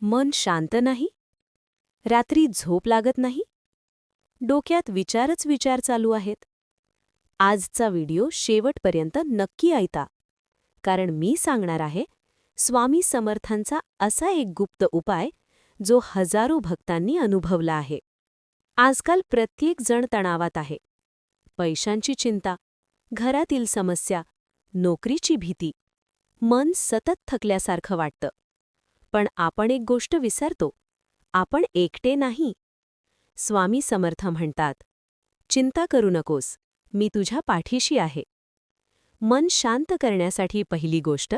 मन शांत नाही? रात्री झोप लागत नाही? डोक्यात विचारच विचार चालू आहेत. आजचा व्हिडिओ शेवटपर्यंत नक्की ऐता कारण मी सांगणार आहे स्वामी समर्थांचा असा एक गुप्त उपाय जो हजारो भक्तांनी अनुभवला आहे. आजकाल प्रत्येक जण तणावात आहे. पैशांची चिंता घरातील समस्या नोकरीची भीती मन सतत थकल्यासारखं वाटतं. पण आपण एक गोष्ट विसरतो. आपण एकटे नाही. स्वामी समर्थ म्हणतात चिंता करू नकोस मी तुझ्या पाठीशी आहे. मन शांत करण्यासाठी पहिली गोष्ट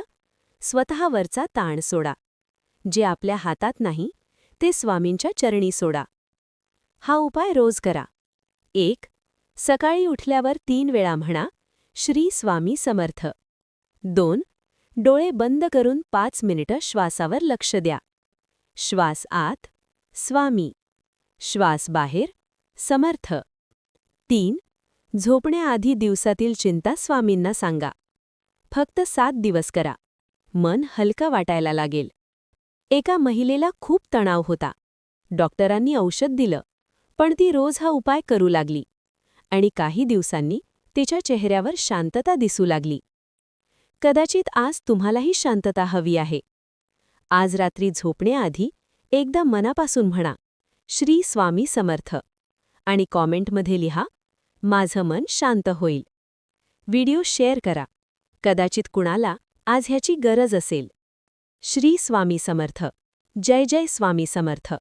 स्वतःवरचा ताण सोडा. जे आपल्या हातात नाही ते स्वामींच्या चरणी सोडा. हा उपाय रोज करा. एक सकाळी उठल्यावर तीन वेळा म्हणा श्री स्वामी समर्थ. दोन डोळे बंद करून पाच मिनिटं श्वासावर लक्ष द्या. श्वास आत. स्वामी. श्वास बाहेर. समर्थ. तीन. झोपण्याआधी दिवसातील चिंता स्वामींना सांगा. फक्त सात दिवस करा. मन हलका वाटायला लागेल. एका महिलेला खूप तणाव होता. डॉक्टरांनी औषध दिलं पण ती रोज हा उपाय करू लागली आणि काही दिवसांनी तिच्या चेहऱ्यावर शांतता दिसू लागली. कदाचित आज तुम्हालाही शांतता हवी आहे. आज रात्री झोपण्याआधी एकदा मनापासून म्हणा श्री स्वामी समर्थ आणि कॉमेंटमध्ये लिहा माझं मन शांत होईल व्हिडिओ शेअर करा. कदाचित कुणाला आज ह्याची गरज असेल. श्री स्वामी समर्थ. जय जय स्वामी समर्थ.